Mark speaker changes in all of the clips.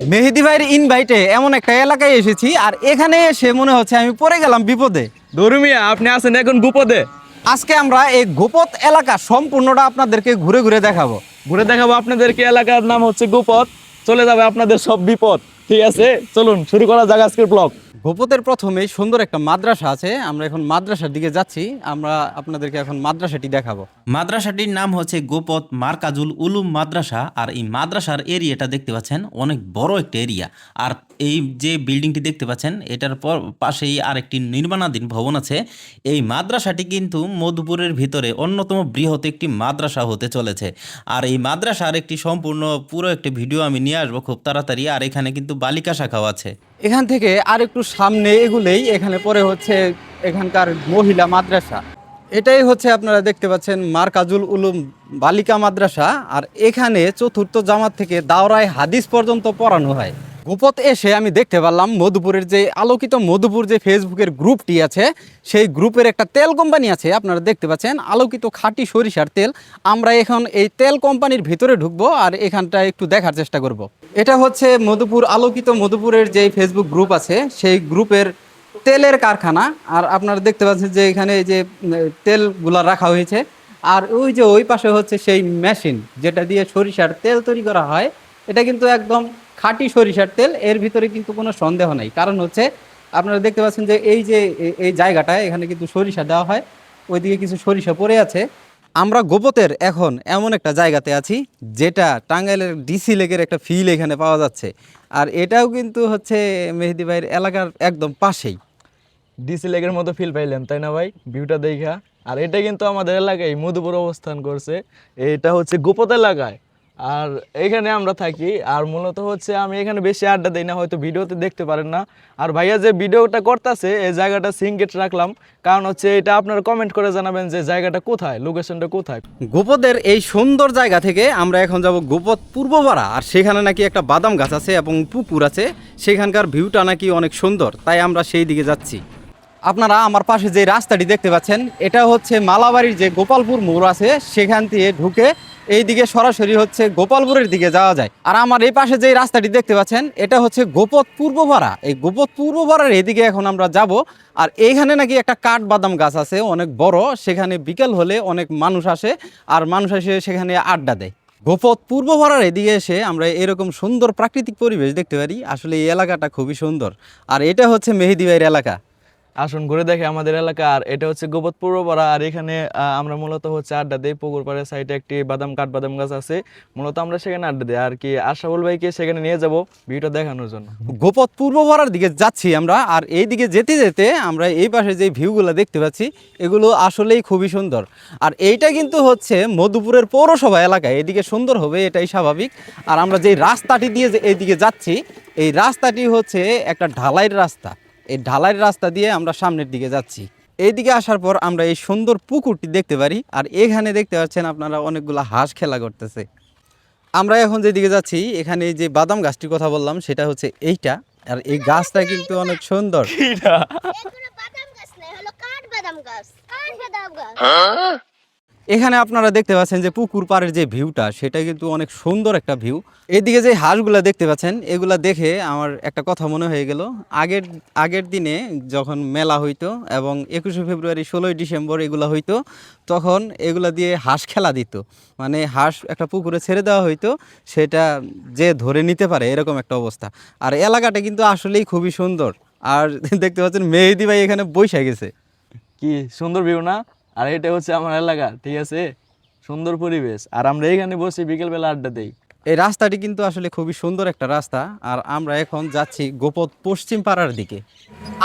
Speaker 1: মেহেদি ভাইয়ের ইনভাইটে এমন একটা এলাকায় এসেছি আর এখানে এসে মনে হচ্ছে আমি পড়ে গেলাম বিপদে।
Speaker 2: ধর্মিয়া আপনি আছেন এখন গুপদে?
Speaker 1: আজকে আমরা এই গোপত এলাকা সম্পূর্ণটা আপনাদেরকে ঘুরে ঘুরে দেখাবো।
Speaker 2: ঘুরে দেখাবো আপনাদেরকে এলাকার নাম হচ্ছে গুপদ? চলে যাবে আপনাদের সব বিপদ। ঠিক আছে? চলুন শুরু করা যাক আজকের ব্লগ
Speaker 1: গোপতের প্রথমে সুন্দর একটা মাদ্রাসা আছে আমরা এখন মাদ্রাসার দিকে যাচ্ছি আমরা আপনাদেরকে এখন মাদ্রাসাটি দেখাবো।
Speaker 3: মাদ্রাসাটির নাম হচ্ছে গোপত মার্কাজুল উলুম মাদ্রাসা, আর এই মাদ্রাসার এরিয়াটা দেখতে পাচ্ছেন, অনেক বড় একটা এরিয়া। আর এই যে বিল্ডিংটি দেখতে পাচ্ছেন, এটার পর পাশেই আরেকটি নির্মাণাধীন ভবন আছে। এই মাদ্রাসাটি কিন্তু মধুপুরের ভিতরে অন্যতম বৃহৎ একটি মাদ্রাসা হতে চলেছে। আর এই মাদ্রাসার একটি সম্পূর্ণ পুরো একটি ভিডিও আমি নিয়ে আসব খুব তাড়াতাড়ি, আর এখানে কিন্তু বালিকা শাখাও আছে।
Speaker 1: এখান থেকে আর একটু সামনে এগুলেই, এখানে পরে হচ্ছে এখানকার মহিলা মাদ্রাসা। এটাই হচ্ছে আপনারা দেখতে পাচ্ছেন মার্কাজুল উলুম বালিকা মাদ্রাসা, আর এখানে চতুর্থ জামাত থেকে দাওরায় হাদিস পর্যন্ত পড়ানো হয় গোপত এসে আমি দেখতে পারলাম মধুপুরের যে আলোকিত মধুপুর যে ফেসবুকের গ্রুপটি আছে, সেই গ্রুপের একটা তেল কোম্পানি আছে, আপনারা দেখতে পাচ্ছেন, আলোকিত খাঁটি সরিষার তেল আমরা এখন এই তেল কোম্পানির ভিতরে ঢুকবো আর এখানটা একটু দেখার চেষ্টা করব। এটা হচ্ছে মধুপুর, আলোকিত মধুপুরের যে ফেসবুক গ্রুপ আছে, সেই গ্রুপের তেলের কারখানা, আর আপনারা দেখতে পাচ্ছেন যে এখানে যে তেলগুলা রাখা হয়েছে। আর ওই যে ওই পাশে হচ্ছে সেই মেশিন, যেটা দিয়ে সরিষার তেল তৈরি করা হয়, এটা কিন্তু একদম খাঁটি সরিষার তেল, এর ভিতরে কিন্তু কোনো সন্দেহ নাই। কারণ হচ্ছে, আপনারা দেখতে পাচ্ছেন যে এই যে এই জায়গাটায় এখানে কিন্তু সরিষা দেওয়া হয়, ওইদিকে কিছু সরিষা পড়ে আছে। আমরা গোপতের এখন এমন একটা জায়গাতে আছি, যেটা টাঙ্গাইলের ডিসি লেকের একটা ফিল এখানে পাওয়া যাচ্ছে। আর এটাও কিন্তু হচ্ছে মেহেদি ভাইয়ের এলাকার একদম পাশেই।
Speaker 2: ডিসি লেগের মতো ফিল পাইলেন, তাই না ভাই? ভিউটা দেখা। আর এটা কিন্তু আমাদের এলাকায় মধুপুর অবস্থান করছে। এটা হচ্ছে গুপত এলাকায়। আর এখানে আমরা থাকি। আর মূলত হচ্ছে আমি এখানে বেশি আড্ডা দিই না, হয়তো ভিডিওতে দেখতে পারেন না। আর ভাইয়া যে ভিডিওটা করতেছে, এই জায়গাটা সিঙ্গেট রাখলাম। কারণ হচ্ছে এটা আপনারা কমেন্ট করে জানাবেন যে জায়গাটা কোথায় লোকেশনটা কোথায়।
Speaker 1: গোপদের এই সুন্দর জায়গা থেকে আমরা এখন যাব গোপদ পূর্বপাড়া। আর সেখানে নাকি একটা বাদাম গাছ আছে এবং পুকুর আছে। সেখানকার ভিউটা নাকি অনেক সুন্দর। তাই আমরা সেই দিকে যাচ্ছি। আপনারা আমার পাশে যে রাস্তাটি দেখতে পাচ্ছেন, এটা হচ্ছে মালাবাড়ির যে গোপালপুর মোড় আছে, সেখান দিয়ে ঢুকে এই দিকে সরাসরি হচ্ছে গোপালপুরের দিকে যাওয়া যায়। আর আমার এই পাশে যে রাস্তাটি দেখতে পাচ্ছেন, এটা হচ্ছে গোপদ পূর্বপাড়া এই গোপদ পূর্বপাড়ার এদিকে এখন আমরা যাব, আর এইখানে নাকি একটা কাঠ বাদাম গাছ আছে, অনেক বড়। সেখানে বিকেল হলে অনেক মানুষ আসে, আর মানুষ এসে সেখানে আড্ডা দেয়। গোপদ পূর্বপাড়ার এদিকে এসে আমরা এরকম সুন্দর প্রাকৃতিক পরিবেশ দেখতে পারি। আসলে এই এলাকাটা খুবই সুন্দর। আর এটা হচ্ছে মেহেদি ভাইয়ের এলাকা।
Speaker 2: আসুন ঘুরে দেখে আমাদের এলাকা। আর এটা হচ্ছে গোবত পূর্বপাড়া আর এখানে আমরা মূলত হচ্ছে আড্ডা দিই। পুকুর পাড়ের সাইডে একটি বাদাম কাঠ, বাদাম গাছ আছে। মূলত আমরা সেখানে আড্ডা দিই। আর কি আশাবুল ভাইকে সেখানে নিয়ে যাব ভিডিওটা দেখানোর জন্য।
Speaker 1: গোপদ পূর্বপাড়ার দিকে যাচ্ছি আমরা, আর এই দিকে যেতে যেতে আমরা এই পাশে যে ভিউগুলো দেখতে পাচ্ছি, এগুলো আসলেই খুবই সুন্দর। আর এইটা কিন্তু হচ্ছে মধুপুরের পৌরসভা এলাকায় এদিকে সুন্দর হবে, এটাই স্বাভাবিক। আর আমরা যে রাস্তাটি দিয়ে যে এইদিকে যাচ্ছি, এই রাস্তাটি হচ্ছে একটা ঢালাইয়ের রাস্তা। এই ঢালাইয়ের রাস্তা দিয়ে আমরা সামনের দিকে যাচ্ছি। এইদিকে আসার পর আমরা এই সুন্দর পুকুরটি দেখতে পারি আর এখানে দেখতে পাচ্ছেন আপনারা অনেকগুলো হাঁস খেলা করতেছে। আমরা এখন যেদিকে যাচ্ছি এখানে যে বাদাম গাছটির কথা বললাম সেটা হচ্ছে এইটা। আর এই গাছটা কিন্তু অনেক সুন্দর।
Speaker 4: এগুলো বাদাম গাছ হলো কাঠ বাদাম গাছ। কাঠ বাদাম গাছ।
Speaker 1: এখানে আপনারা দেখতে পাচ্ছেন যে পুকুর পাড়ের যে ভিউটা, সেটা কিন্তু অনেক সুন্দর একটা ভিউ। এদিকে যে হাঁসগুলা দেখতে পাচ্ছেন, এগুলা দেখে আমার একটা কথা মনে হয়ে গেল। আগের আগের দিনে যখন মেলা হইতো এবং একুশে ফেব্রুয়ারি ষোলোই ডিসেম্বর এগুলা হইতো, তখন এগুলা দিয়ে হাঁস খেলা দিত। মানে হাঁস একটা পুকুরে ছেড়ে দেওয়া হইতো, সেটা যে ধরে নিতে পারে এরকম একটা অবস্থা। আর এলাকাটা কিন্তু আসলেই খুবই সুন্দর। আর দেখতে পাচ্ছেন মেহেদি ভাই এখানে বৈশা গেছে।
Speaker 2: কি সুন্দর ভিউ না? আর এটা হচ্ছে আমার এলাকা, ঠিক আছে? সুন্দর পরিবেশ। আর আমরা এখানে বসে বিকেলবেলা আড্ডা দেই।
Speaker 1: এই রাস্তাটি কিন্তু আসলে খুবই সুন্দর একটা রাস্তা। আর আমরা এখন যাচ্ছি গোপদ পশ্চিম পাড়ার দিকে।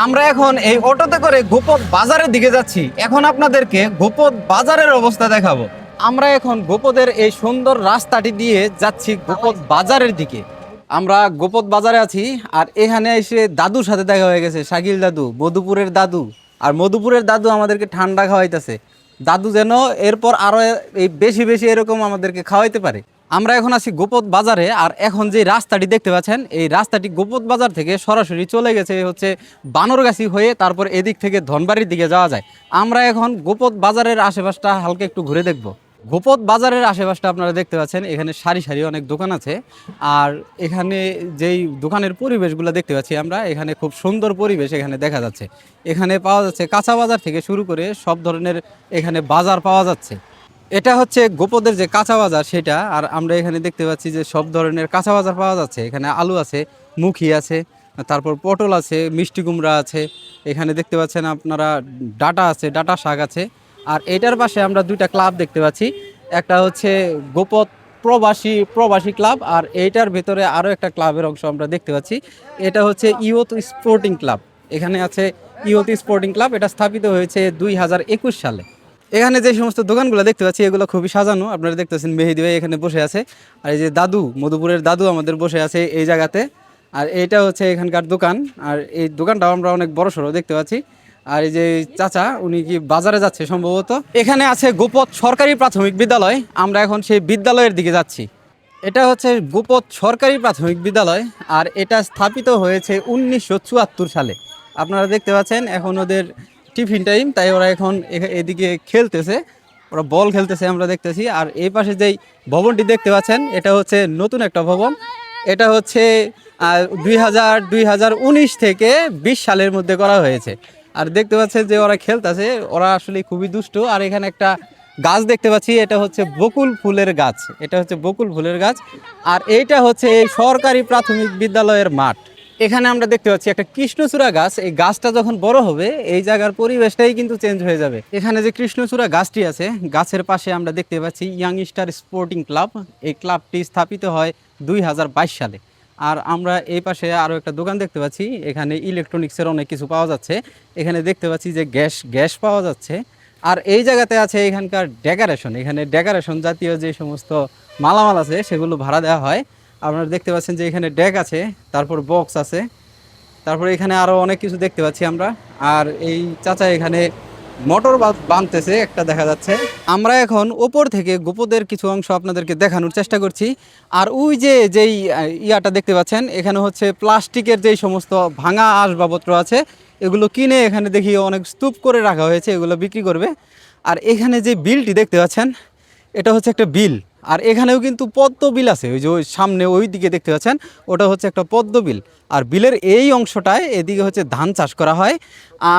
Speaker 1: আমরা এখন এই অটোতে করে গোপদ বাজারের দিকে যাচ্ছি। এখন আপনাদেরকে গোপদ বাজারের অবস্থা দেখাবো। আমরা এখন গোপদের এই সুন্দর রাস্তাটি দিয়ে যাচ্ছি গোপদ বাজারের দিকে। আমরা গোপদ বাজারে আছি, আর এখানে এসে দাদুর সাথে দেখা হয়ে গেছে, শাকিল দাদু, মধুপুরের দাদু। আর মধুপুরের দাদু আমাদেরকে ঠান্ডা খাওয়াইতেছে। দাদু যেন এরপর আরও এই বেশি বেশি এরকম আমাদেরকে খাওয়াইতে পারে। আমরা এখন আছি গোপত বাজারে, আর এখন যে রাস্তাটি দেখতে পাচ্ছেন, এই রাস্তাটি গোপত বাজার থেকে সরাসরি চলে গেছে হচ্ছে বানরগাছি হয়ে তারপর এদিক থেকে ধনবাড়ির দিকে যাওয়া যায়। আমরা এখন গোপত বাজারের আশেপাশটা হালকা একটু ঘুরে দেখব। গোপত বাজারের আশেপাশটা আপনারা দেখতে পাচ্ছেন, এখানে সারি সারি অনেক দোকান আছে। আর এখানে যেই দোকানের পরিবেশগুলো দেখতে পাচ্ছি আমরা, এখানে খুব সুন্দর পরিবেশ এখানে দেখা যাচ্ছে। এখানে পাওয়া যাচ্ছে কাঁচা বাজার থেকে শুরু করে সব ধরনের এখানে বাজার পাওয়া যাচ্ছে। এটা হচ্ছে গোপদের যে কাঁচা বাজার সেটা, আর আমরা এখানে দেখতে পাচ্ছি যে সব ধরনের কাঁচা বাজার পাওয়া যাচ্ছে। এখানে আলু আছে, মুখি আছে, তারপর পটল আছে, মিষ্টি কুমড়া আছে। এখানে দেখতে পাচ্ছেন আপনারা ডাটা আছে, ডাটা শাক আছে। আর এটার পাশে আমরা দুইটা ক্লাব দেখতে পাচ্ছি। একটা হচ্ছে গোপদ প্রবাসী প্রবাসী ক্লাব আর এইটার ভেতরে আরও একটা ক্লাবের অংশ আমরা দেখতে পাচ্ছি। এটা হচ্ছে ইয়ত স্পোর্টিং ক্লাব। এখানে আছে ইয়ত স্পোর্টিং ক্লাব। এটা স্থাপিত হয়েছে দুই হাজার একুশ সালে। এখানে যে সমস্ত দোকানগুলো দেখতে পাচ্ছি, এগুলো খুবই সাজানো। আপনারা দেখতেছেন মেহেদি ভাই এখানে বসে আছে। আর এই যে দাদু, মধুপুরের দাদু আমাদের বসে আছে এই জায়গাতে। আর এইটা হচ্ছে এখানকার দোকান। আর এই দোকানটাও আমরা অনেক বড় সড়ো দেখতে পাচ্ছি। আর এই যে চাচা, উনি কি বাজারে যাচ্ছে সম্ভবত? এখানে আছে গোপদ সরকারি প্রাথমিক বিদ্যালয়। আমরা এখন সেই বিদ্যালয়ের দিকে যাচ্ছি। এটা হচ্ছে গোপদ সরকারি প্রাথমিক বিদ্যালয় আর এটা স্থাপিত হয়েছে উনিশশো চুয়াত্তর সালে। আপনারা দেখতে পাচ্ছেন, এখন ওদের টিফিন টাইম, তাই ওরা এখন এখা- এদিকে খেলতেছে। ওরা বল খেলতেছে, আমরা দেখতেছি। আর এই পাশে যেই ভবনটি দেখতে পাচ্ছেন, এটা হচ্ছে নতুন একটা ভবন। এটা হচ্ছে দুই হাজার, দুই থেকে বিশ সালের মধ্যে করা হয়েছে। আর দেখতে পাচ্ছেন যে ওরা খেলতেছে, ওরা আসলে খুবই দুষ্ট। আর এখানে একটা গাছ দেখতে পাচ্ছি, এটা হচ্ছে বকুল ফুলের গাছ। এটা হচ্ছে বকুল ফুলের গাছ। আর এইটা হচ্ছে এই সরকারি প্রাথমিক বিদ্যালয়ের মাঠ। এখানে আমরা দেখতে পাচ্ছি একটা কৃষ্ণচূড়া গাছ। এই গাছটা যখন বড় হবে, এই জায়গার পরিবেশটাই কিন্তু চেঞ্জ হয়ে যাবে। এখানে যে কৃষ্ণচূড়া গাছটি আছে, গাছের পাশে আমরা দেখতে পাচ্ছি ইয়াং স্টার স্পোর্টিং ক্লাব এই ক্লাবটি স্থাপিত হয় দুই হাজার বাইশ সালে। আর আমরা এই পাশে আরও একটা দোকান দেখতে পাচ্ছি। এখানে ইলেকট্রনিক্সের অনেক কিছু পাওয়া যাচ্ছে। এখানে দেখতে পাচ্ছি যে গ্যাস গ্যাস পাওয়া যাচ্ছে। আর এই জায়গাতে আছে এখানকার ডেকারেশন এখানে ডেকারেশন জাতীয় যে সমস্ত মালামাল আছে, সেগুলো ভাড়া দেওয়া হয়। আপনারা দেখতে পাচ্ছেন যে এখানে ডেক আছে, তারপর বক্স আছে। তারপর এখানে আরও অনেক কিছু দেখতে পাচ্ছি আমরা। আর এই চাচা এখানে মোটর বাঁধতেছে, একটা দেখা যাচ্ছে। আমরা এখন ওপর থেকে গোপদের কিছু অংশ আপনাদেরকে দেখানোর চেষ্টা করছি। আর ওই যে, যেই ইয়াটা দেখতে পাচ্ছেন, এখানে হচ্ছে প্লাস্টিকের যেই সমস্ত ভাঙা আসবাবপত্র আছে, এগুলো কিনে এখানে দেখি অনেক স্তূপ করে রাখা হয়েছে, এগুলো বিক্রি করবে। আর এখানে যে বিলটি দেখতে পাচ্ছেন, এটা হচ্ছে একটা বিল। আর এখানেও কিন্তু পদ্ম বিল আছে। ওই যে ওই সামনে ওই দিকে দেখতে পাচ্ছেন, ওটা হচ্ছে একটা পদ্ম বিল। আর বিলের এই অংশটায় এদিকে হচ্ছে ধান চাষ করা হয়।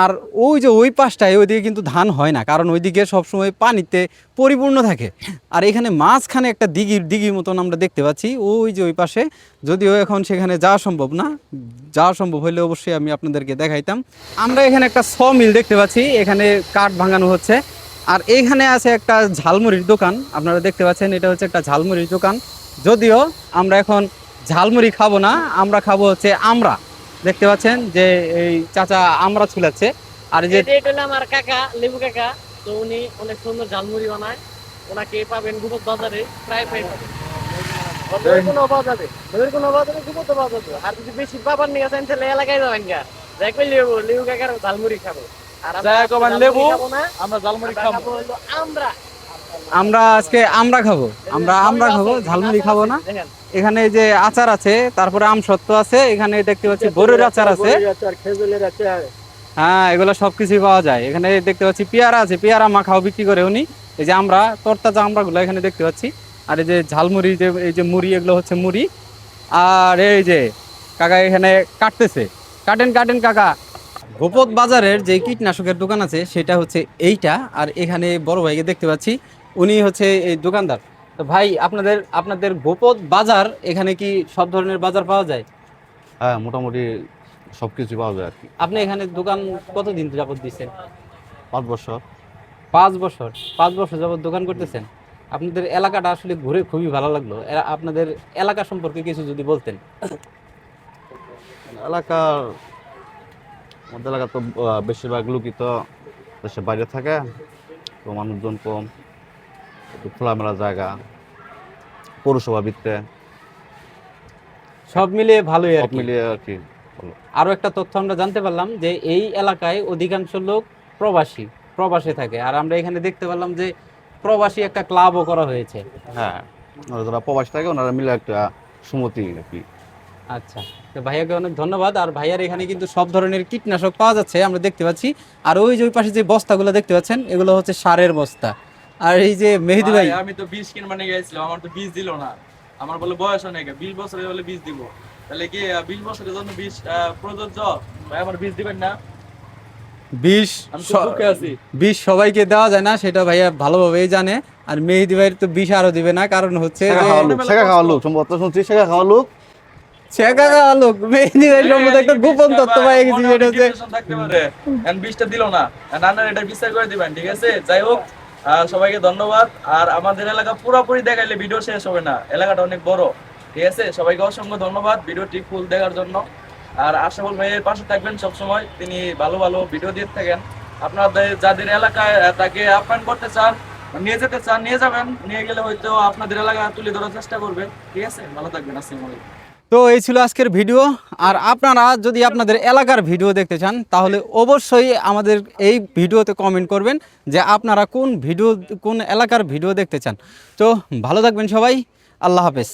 Speaker 1: আর ওই যে ওই পাশটায় ওইদিকে কিন্তু ধান হয় না, কারণ ওইদিকে সবসময় পানিতে পরিপূর্ণ থাকে। আর এখানে মাঝখানে একটা দিঘির দিঘির মতন আমরা দেখতে পাচ্ছি। ওই যে ওই পাশে, যদিও এখন সেখানে যাওয়া সম্ভব না, যাওয়া সম্ভব হলে অবশ্যই আমি আপনাদেরকে দেখাইতাম। আমরা এখানে একটা স মিল দেখতে পাচ্ছি। এখানে কাঠ ভাঙানো হচ্ছে। আর এইখানে আছে একটা ঝালমুড়ির দোকান। আপনারা দেখতে পাচ্ছেন, এটা হচ্ছে একটা ঝালমুড়ির দোকান। যদিও আমরা এখন ঝালমুড়ি খাব না, আমরা খাব হচ্ছে আমরা দেখতে পাচ্ছেন যে এই চাচা আমরা ছুলাচ্ছে। আর যে
Speaker 5: আমার কাকা, লেবু কাকা। তো উনি অনেক সুন্দর ঝালমুড়ি বানায়। ওনাকে পাবেন গুপত বাজারে, প্রায় প্রায় পাবেন কোনো আর যদি বেশি পাবার নিয়ে আসেন, তাহলে এলাকায় যাবেন গা। দেখবেন লেবু লেবু কাকার ঝালমুড়ি খাব। আর আমরা
Speaker 2: লেবু,
Speaker 5: খাব
Speaker 1: আজকে আমরা খাব। আমরা আমরা খাব ঝালমুড়ি খাব না। এখানে যে আচার আছে তারপরে আম সত্ত্ব আছে এখানে দেখতে পাচ্ছি বড়ের আচার আছে। হ্যাঁ এগুলো সব কিছুই পাওয়া যায়। এখানে দেখতে পাচ্ছি পেয়ারা আছে পেয়ারা মাখাও বিক্রি করে উনি। এই যে আমরা তরতাজা আমরাগুলো এখানে দেখতে পাচ্ছি। আর এই যে ঝালমুড়ি যে এই যে মুড়ি এগুলো হচ্ছে মুড়ি। আর এই যে কাকা এখানে কাটতেছে। কাটেন কাটেন কাকা। গোপদ বাজারের যে কীটনাশকের দোকান আছে সেটা হচ্ছে এইটা। আর এখানে বড় ভাইকে দেখতে পাচ্ছি উনি হচ্ছে এই দোকানদার। তো ভাই আপনাদের আপনাদের গোপদ বাজার এখানে কি সব ধরনের বাজার পাওয়া যায়?
Speaker 6: হ্যাঁ মোটামুটি সব কিছু পাওয়া যায় আর কি।
Speaker 1: আপনি এখানে দোকান কতদিন যাবত দিচ্ছেন?
Speaker 6: পাঁচ বছর।
Speaker 1: পাঁচ বছর? পাঁচ বছর যাবত দোকান করতেছেন? আপনাদের এলাকাটা আসলে ঘুরে খুবই ভালো লাগল। আপনাদের এলাকা সম্পর্কে কিছু যদি বলতেন।
Speaker 6: এলাকার আমাদের এলাকা তো বেশিরভাগ লোকই তো দেশের বাইরে থাকে তো মানুষজন কম একটু খোলামেলা জায়গা পৌরসভা ভিত্তে।
Speaker 1: সব মিলিয়ে ভালোই আর
Speaker 6: মিলিয়ে আর কি
Speaker 1: আরও একটা তথ্য আমরা জানতে পারলাম যে এই এলাকায় অধিকাংশ লোক প্রবাসী প্রবাসে থাকে। আর আমরা এখানে দেখতে পারলাম যে প্রবাসী একটা ক্লাবও করা হয়েছে।
Speaker 6: হ্যাঁ যারা প্রবাসী থাকে ওনারা মিলে একটা সুমতি আর কি।
Speaker 1: আচ্ছা। তো ভাইয়াকে অনেক ধন্যবাদ। আর ভাইয়ার এখানে কিন্তু সব ধরনের কীটনাশক পাওয়া যাচ্ছে আমরা দেখতে পাচ্ছি। আর ওই যে ওই পাশে যে বস্তাগুলো দেখতে পাচ্ছেন এগুলো হচ্ছে সারের বস্তা। আর এই যে মেহেদি ভাই
Speaker 2: আমি তো বীজ কিনবা নিয়ে গেছিলাম আমার তো বীজ দিল না। আমার বলে বয়স অনেক বিশ বছরে বলে বীজ দিব। তাহলে কি বিশ বছরের জন্য বীজ প্রযোজ্য? ভাই আমার বীজ দিবেন না।
Speaker 1: বিষ বিষ সবাইকে দেওয়া যায় না সেটা ভাইয়া ভালোভাবেই জানে। আর মেহেদি ভাইয়ের তো বিষ আরও দিবে না কারণ হচ্ছে
Speaker 6: শেখা
Speaker 1: যে
Speaker 6: খাওয়া লোক শেখা খাওয়া লোক সম্ভবত শুনছি শেখা খাওয়া লোক।
Speaker 1: শেখা খাওয়া লোক সম্বন্ধে একটা গোপন তথ্য পাই গেছি হচ্ছে
Speaker 2: থাকতে পারে। And বীজটা দিল না। রান্নার এটা বিচার করে দিবেন ঠিক আছে? যাই হোক সবাইকে ধন্যবাদ। আর আমাদের এলাকা পুরোপুরি দেখাইলে ভিডিও শেষ হবে না। এলাকাটা অনেক বড় ঠিক আছে? সবাইকে অসংখ্য ধন্যবাদ ভিডিওটি ফুল দেখার জন্য। আর আশাফুল ভাইয়ের পাশে থাকবেন সবসময়। তিনি ভালো ভালো ভিডিও দিয়ে থাকেন। আপনাদের যাদের এলাকায় তাকে আপ্যায়ন করতে চান নিয়ে যেতে চান নিয়ে যাবেন। নিয়ে গেলে হয়তো আপনাদের এলাকা তুলে ধরার চেষ্টা করবে। ঠিক আছে? ভালো থাকবেন আসসালামু আলাইকুম।
Speaker 1: তো এই ছিল আজকের ভিডিও। আর আপনারা যদি আপনাদের এলাকার ভিডিও দেখতে চান, তাহলে অবশ্যই আমাদের এই ভিডিওতে কমেন্ট করবেন যে আপনারা কোন ভিডিও, কোন এলাকার ভিডিও দেখতে চান। তো ভালো থাকবেন সবাই। আল্লাহ হাফেজ।